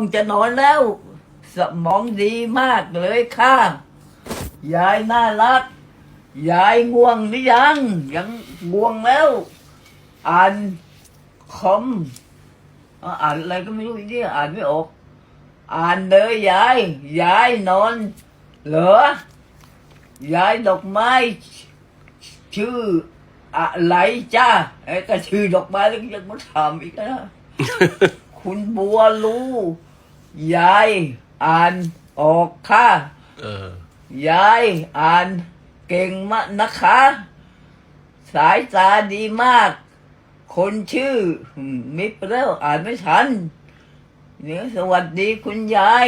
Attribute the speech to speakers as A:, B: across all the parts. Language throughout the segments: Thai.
A: คงจะนอนแล้ว สมองดีมากเลยค่ะ ยายน่ารัก ยายง่วงหรือยัง ยังง่วงแล้ว อ่านคอมอะอ่านอะไรก็ไม่รู้อีเนี่ยอ่านไม่ออก อ่านเลยยาย ยายนอน เหรอยายดอกไม้ ชื่ออะไรจ้าไอ้ก็ชื่อดอกไม้แล้วยังมาถามอีกนะ คุณบัวรู้ ยายอ่านออกค่ะ
B: เออ
A: ยายอ่านเก่งมากนะคะ สายตาดีมาก คนชื่ออืมมิปแล้วอ่านไม่ทันเนี่ยสวัสดีคุณยาย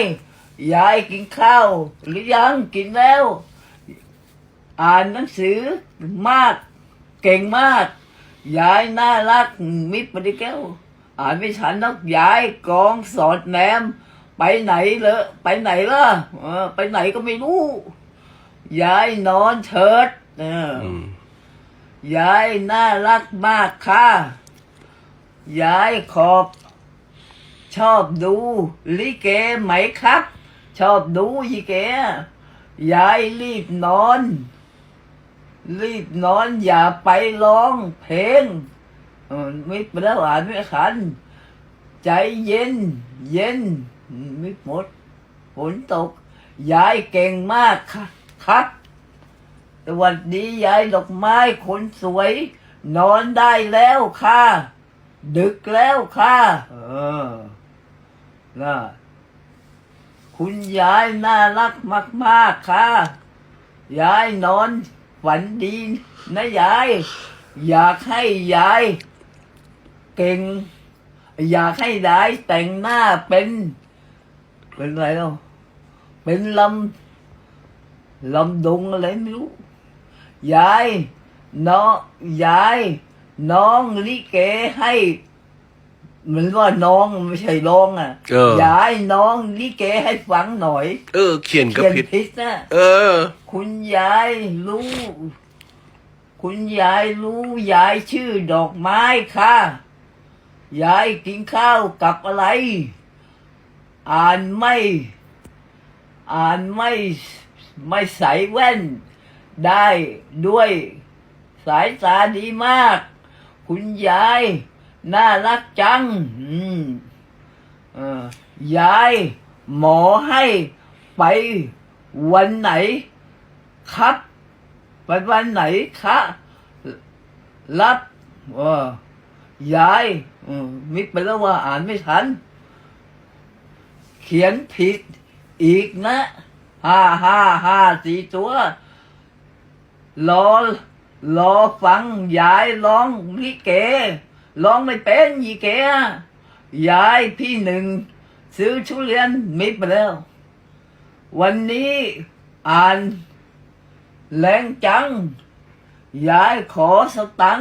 A: ยายกินข้าว หรือยังกินแล้ว อ่านหนังสือมาก เก่งมาก ยายน่ารักมิตรปฏิแก้ว อ่านไม่ทันนักยายกองสอดแนม ไปไหนเลยไปไหนล่ะเออไปไหนก็ไม่รู้ยายนอนเถิดเอออ
B: อืม
A: ยายน่ารักมากค่ะยายขอบ ชอบดูลิเกไหมครับ ชอบดูลิเกยายรีบนอน รีบนอนอย่าไปร้องเพลงเออไม่เป็นแล้วอ่านไม่ขัน ใจเย็น เย็น ไม่หมดฝนตก ยายเก่งมากค่ะครับสวัสดียายดอกไม้คนสวย นอนได้แล้วค่ะ ดึกแล้วค่ะ เออน่ะคุณยายน่ารักมากๆค่ะ ยายนอนฝันดีนะยาย อยากให้ยายเก่ง อยากให้ยายแต่งหน้าเป็น เป็นอะไรเนาะเป็นลำลำดงอะไรไม่รู้ยายน้องยายน้องลิเกให้เหมือนว่าน้องไม่ใช่ร้องอะ
B: เออ
A: ยายน้องลิเกให้ฟังหน่อย
B: เออ เขียนก็
A: เขียน
B: ผิด
A: ผิดนะ
B: เออ
A: คุณยายรู้ คุณยายรู้ยายชื่อดอกไม้ค่ะ ยายกินข้าวกับอะไร อ่านไม่อ่านไม่ไม่ใส่แว่น ได้ด้วยสายตาดีมาก คุณยาย น่ารักจังอืมยายหมอให้ไปวันไหนครับ ไปวันไหนคะรับเออยายอืมมิกไปแล้วว่าอ่านไม่ทัน เขียนผิดอีกนะห้าห้าห้าสี่ตัวรอรอฟังยายร้องลิเกร้องไม่เป็นยีเกยายพี่หนึ่ง ซื้อทุเรียนมิดไปแล้ว วันนี้อ่านแรงจัง ยายขอสตัง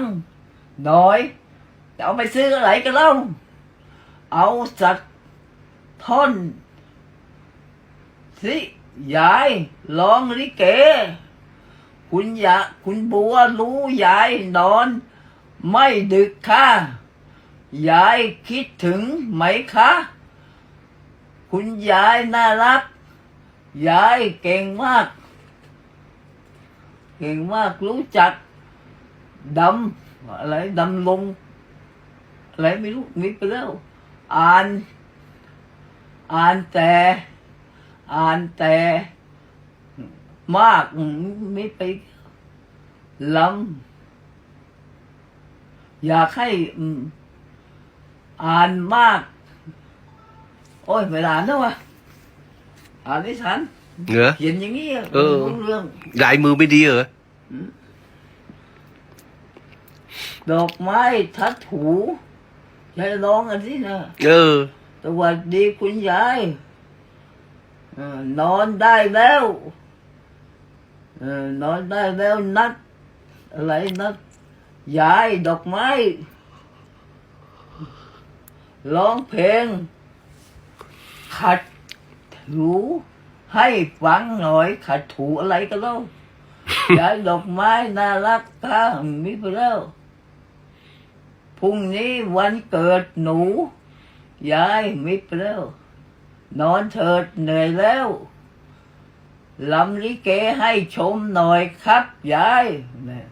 A: หน่อย จะเอาไปซื้ออะไรกันเล่า เอาสัก ทนสิยายร้องลิเก คุณยะคุณบัวรู้ยายนอน ไม่ดึกค่ะ ยายคิดถึงไหมคะ คุณยายน่ารัก ยายเก่งมาก เก่งมากรู้จักดำอะไรดำลงอะไรไม่รู้มีไปแล้ว อ่าน อ่านแต่อ่านแต่มากไม่ไปลำอยากให้อืมอ่านมาก โอ้ยไม่อ่านแล้ววะอ่านไม่ทัน
B: เหรอ
A: เขียนอย่างนี้ะ
B: เออ
A: ไม่รู้เรื่อง
B: ลายมือไม่ดีเหรอ
A: ดอกไม้ทัดถูยายร้องกันสินะ
B: เออ
A: สวัสดีคุณยายอนอนได้แล้วอนอนได้แล้วนัด อะไรนัดยายดอกไม้ร้องเพลง ขัดถูให้ฟังหน่อย ขัดถูอะไรกันเล่ายายดอกไม้น่ารักตามีไปแล้วพรุ่งนี้วันเกิดหนู ยายมีไปแล้ว นอนเถิดเหนื่อยแล้วลำลิเกให้ชมหน่อยครับยายเนี่ย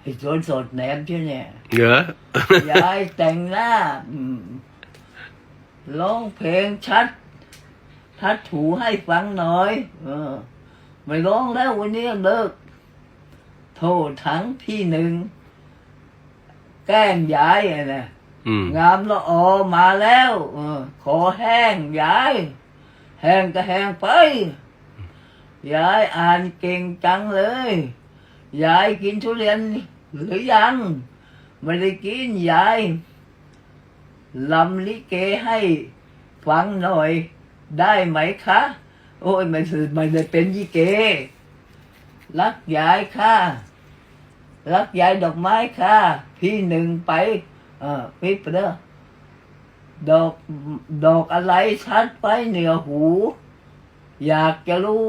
A: ไอ้สวนสดแหนมเช่เนี่ย
B: เหรอยา
A: ยแต่งหน้าอืมร้องเพลงชัด ทัดถูให้ฟังหน่อย เออ ไม่ร้องแล้ววันนี้เลิก โทษทั้งพี่หนึ่ง แกล้งยายอะนะ
B: อืม
A: งามละออมาแล้วอขอแห้งยาย แห้งก็แห้งไป ยายอ่านเก่งจังเลย ยายกินทุเรียนหรือยัง ไม่ได้กินยายลำลิเกให้ฟังหน่อยได้ไหมคะ โอ้ยไม่คือไม่ได้เป็นยิเก รักยายค่ะ รักยายดอกไม้ค่ะ พี่หนึ่งไป ออพี่เปด้อดอกดอกอะไรชัดไปเหนือหู อยากจะรู้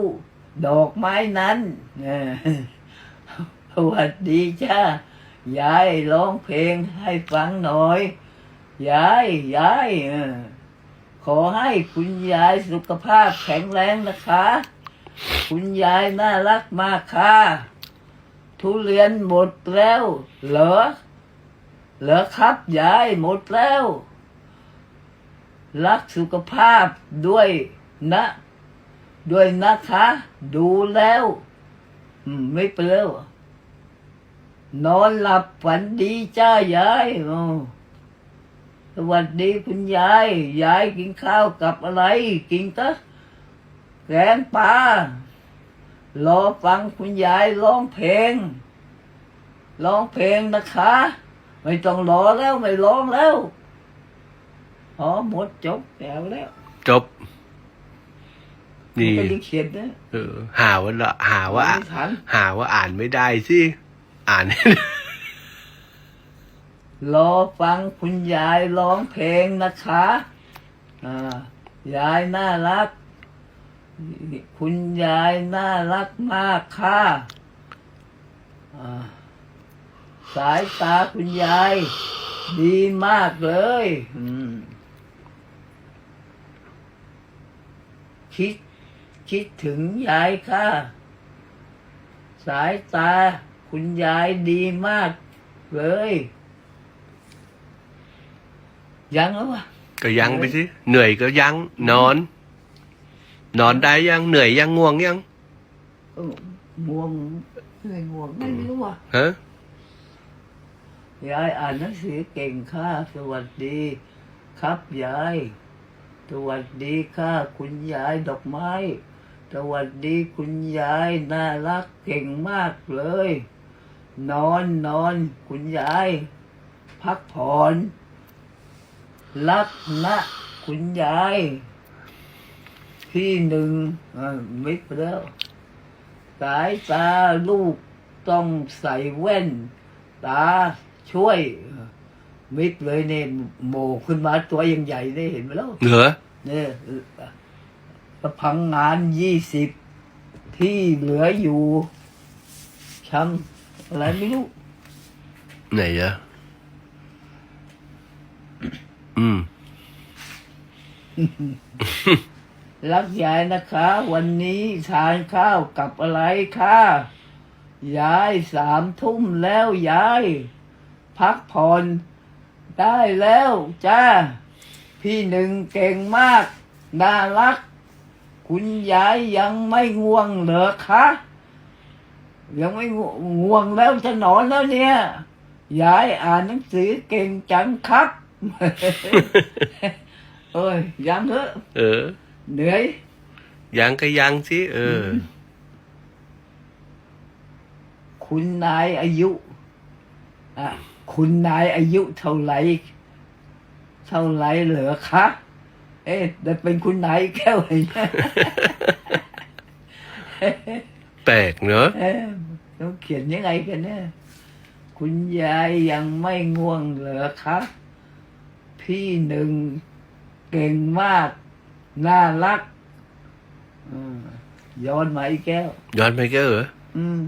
A: ดอกไม้นั้นสวัสดีจ้ายายร้องเพลงให้ฟังหน่อย ยายยายขอให้คุณยายสุขภาพแข็งแรงนะคะ คุณยายน่ารักมากค่ะ ทุเรียนหมดแล้วเหรอ เหรอครับยายหมดแล้ว รักสุขภาพด้วยนะ ด้วยนะคะ ดูแล้วไม่เปล่านอนหลับฝันดีจ้ายายสวัสดีคุณยาย ยายกินข้าวกับอะไร กินกะแกงปลารอฟังคุณยายร้องเพลงร้องเพลงนะคะ ไม่ต้องรอแล้วไม่ร้องแล้วอ๋อหมดจบแล้วแล้ว
B: จบ นี่
A: ไม่ได้เขียนนะ
B: เออ หาว่าละหาว่า
A: ไม่ทัน
B: หาว่าอ่านไม่ได้สิ อ่าน
A: รอฟังคุณยายร้องเพลงนะคะอ่ายายน่ารัก คุณยายน่ารักมากค่ะอ่า สายตาคุณยาย ดีมากเลยอืมคิดคิดถึงยายค่ะ สายตาคุณยายดีมากเลย ยังแล้ววะ
B: ก็ยังไปสิเหนื่อยก็ยัง นอน นอนได้ยังเหนื่อยยังง่วงยัง
A: เออง่วงเหนื่อยง่วงไม่รู้ว่ะ
B: ฮะ
A: ยายอ่านหนังสือเก่งค่ะสวัสดี ครับยาย สวัสดีค่ะ คุณยายดอกไม้ สวัสดีคุณยายน่ารักเก่งมากเลย นอนนอนคุณยาย พักผ่อน รักนะคุณยายพี่หนึ่งมิดไปแล้วสายตาลูกต้องใส่แว่น ตา ช่วย มิดเลยเนี่ยโมขึ้นมาตัวยังใหญ่ได้เห็นไหมแล้ว
B: เหรอ
A: เนี่ยประพังงานยี่สิบที่เหลืออยู่ทำอะไรไม่รู้
B: ไหนอะอืม
A: รักยายนะคะ วันนี้ทานข้าวกับอะไรคะยายสามทุ่มแล้วยาย พักผ่อนได้แล้วจ้า พี่หนึ่งเก่งมาก น่ารัก คุณยายยังไม่ง่วงเหรอคะ ยังไม่ง่วง่วงแล้วจะนอนแล้วเนี่ย ยายอ่านหนังสือเก่งจังครับ เอ้ยยังเถอะ
B: เออ
A: เหนื่อย
B: ยังก็ยังสิเออ
A: คุณนายอายุอะ คุณนายอายุเท่าไหร่ เท่าไหร่เหรอคะ เอ๊ะแต่เป็นคุณนายแก้วเลยนะ
B: แปลกเนอะ
A: เอ๊ะต้องเขียนยังไงกันเนี่ย คุณยายยังไม่ง่วงเหรอคะ พี่หนึ่งเก่งมาก น่ารักอืมย้อนมาอีกแก้ว
B: ย้อนไปก็เหรอ
A: อืม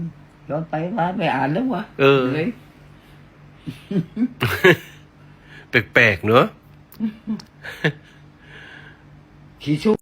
A: ย้อนไปมาไม่อ่านแล้ววะ
B: เออ
A: หนื่ย
B: แปลกๆเนอะ
A: ขี้ชุ